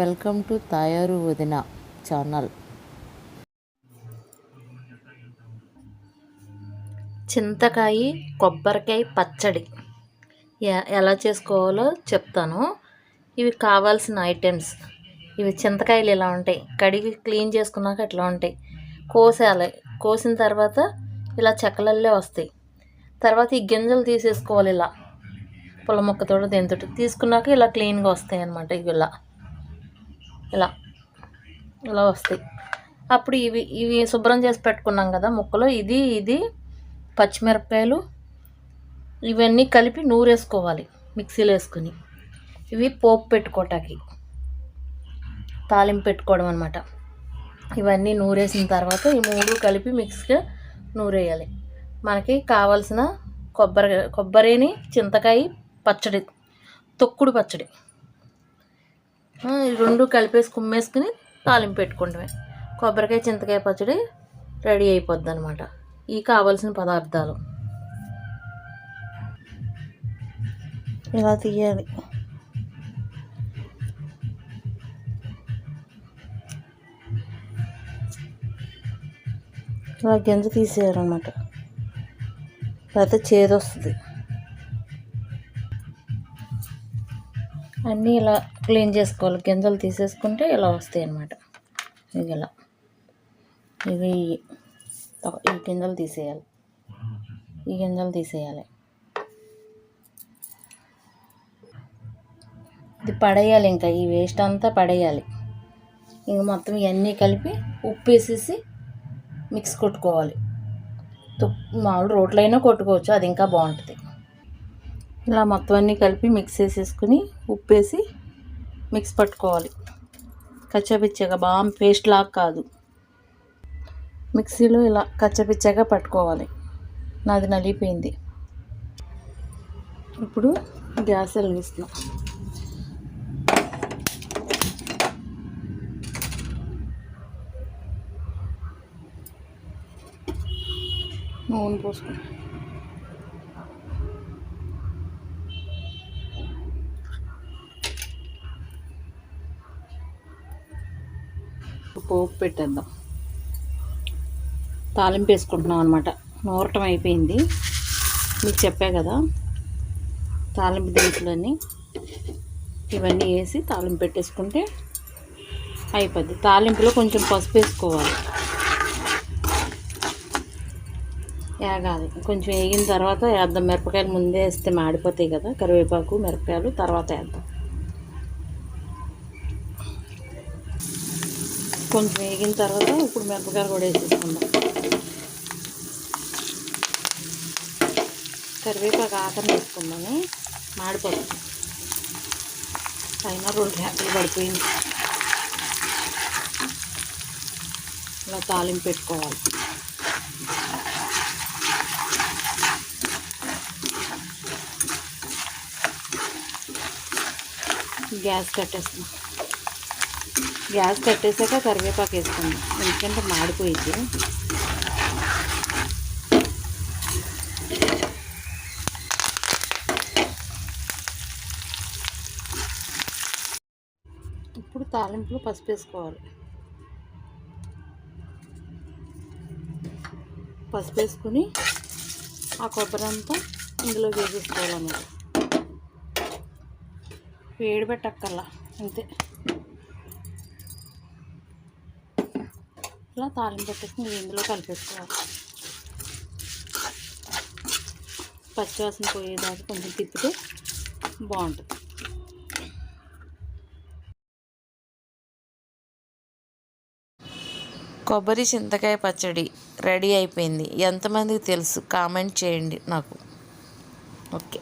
Welcome to తాయారు వదిన channel. చింతకాయ కొబ్బరికాయ పచ్చడి. ఎలా చేసుకోవాలో చెప్తాను. ఇవి కావాల్సిన ఐటమ్స్. ఇవి చింతకాయలు ఇలా ఉంటాయి. కడిగి క్లీన్ చేసుకున్నాక ఇట్లా ఉంటాయి. కోసేయాలి. కోసిన తర్వాత ఇలా చెక్కలల్లే వస్తాయి. తర్వాత ఈ గింజలు తీసేసుకోవాలి ఇలా. పొల మొక్కతోటి దేనితోటి. తీసుకున్నాక ఇలా క్లీన్గా వస్తాయి అన్నమాట ఇవి ఇలా. ఇలా ఇలా వస్తాయి. అప్పుడు ఇవి ఇవి శుభ్రం చేసి పెట్టుకున్నాం కదా ముక్కలు. ఇది ఇది పచ్చిమిరపకాయలు. ఇవన్నీ కలిపి నూరేసుకోవాలి మిక్సీలో వేసుకుని. ఇవి పోపు పెట్టుకోవటానికి తాలింపు పెట్టుకోవడం అనమాట ఇవన్నీ నూరేసిన తర్వాత ఈ మూడు కలిపి మిక్స్గా నూరేయాలి. మనకి కావలసిన కొబ్బరి కొబ్బరిని చింతకాయ పచ్చడి తొక్కుడు పచ్చడి. రెండు కలిపేసి కుమ్మేసుకుని తాలింపు పెట్టుకుంటామే. కొబ్బరికాయ చింతకాయ పచ్చడి రెడీ అయిపోద్ది అనమాట ఈ కావాల్సిన పదార్థాలు. ఇలా తీయాలి. ఇలా గింజ తీసేయాలన్నమాట. లేకపోతే చేదు అన్నీ ఇలా క్లీన్ చేసుకోవాలి. గింజలు తీసేసుకుంటే ఇలా వస్తాయి అన్నమాట. ఇవి ఇలా. ఇవి ఈ గింజలు తీసేయాలి. ఈ గింజలు తీసేయాలి. ఇది పడేయాలి ఇంకా. ఈ వేస్ట్ అంతా పడేయాలి. ఇంక మొత్తం ఇవన్నీ కలిపి ఉప్పు వేసేసి మిక్స్ కొట్టుకోవాలి. తుప్- మామూలు రోట్లో అయినా కొట్టుకోవచ్చు. అది ఇంకా బాగుంటుంది. ఇలా మొత్తం అన్నీ కలిపి మిక్స్ వేసేసుకుని ఉప్పు వేసి మిక్స్ పట్టుకోవాలి. కచ్చపిచ్చగా బాగా పేస్ట్ లాగా కాదు. మిక్సీలో ఇలా కచ్చపిచ్చగా పట్టుకోవాలి. నాది నలిగిపోయింది. ఇప్పుడు గ్యాస్ వెలిగిస్తున్నాం. నూనె పోసుకుంటాం పోపు పెట్టేద్దాం. తాలింపు వేసుకుంటున్నాం అనమాట నూరటం అయిపోయింది. మీకు చెప్పా కదా తాలింపు దినుసులన్నీ ఇవన్నీ వేసి తాలింపు పెట్టేసుకుంటే అయిపోద్ది. తాలింపులో కొంచెం పసుపు వేసుకోవాలి. వేగాలి కొంచెం వేగిన తర్వాత వేద్దాం. మిరపకాయలు ముందే వేస్తే మాడిపోతాయి కదా కరివేపాకు మిరపకాయలు తర్వాత వేద్దాం. కొంచెం వేగిన తర్వాత ఇప్పుడు మిరపకాయలు కూడా వేసేసుకుందాం. కరివేపాకు ఆకలి వేసుకుందాము. మాడిపోతుంది. పైన రెండు హ్యాపీలు పడిపోయింది. ఇలా తాలింపు పెట్టుకోవాలి. గ్యాస్ కట్టేస్తున్నాం గ్యాస్ కట్టేసాక కరివేపాకు వేసుకుందాం. ఎందుకంటే మాడిపోయింది. ఇప్పుడు తాలింపులో పసుపు వేసుకోవాలి. పసుపు వేసుకుని ఆ కొబ్బరి అంతా ఇందులో వేసేసుకోవాలన్నమాట. వేడి పెట్టక్కర్లా అంతే. ఇలా తాలింపు పెట్టేసి ఇందులో కలిపేసుకోవాలి. పచ్చివాసన పోయేదాకా కొంచెం తిప్పితే బాగుంటుంది. కొబ్బరి చింతకాయ పచ్చడి రెడీ అయిపోయింది. ఎంతమందికి తెలుసు? కామెంట్ చేయండి నాకు. ఓకే.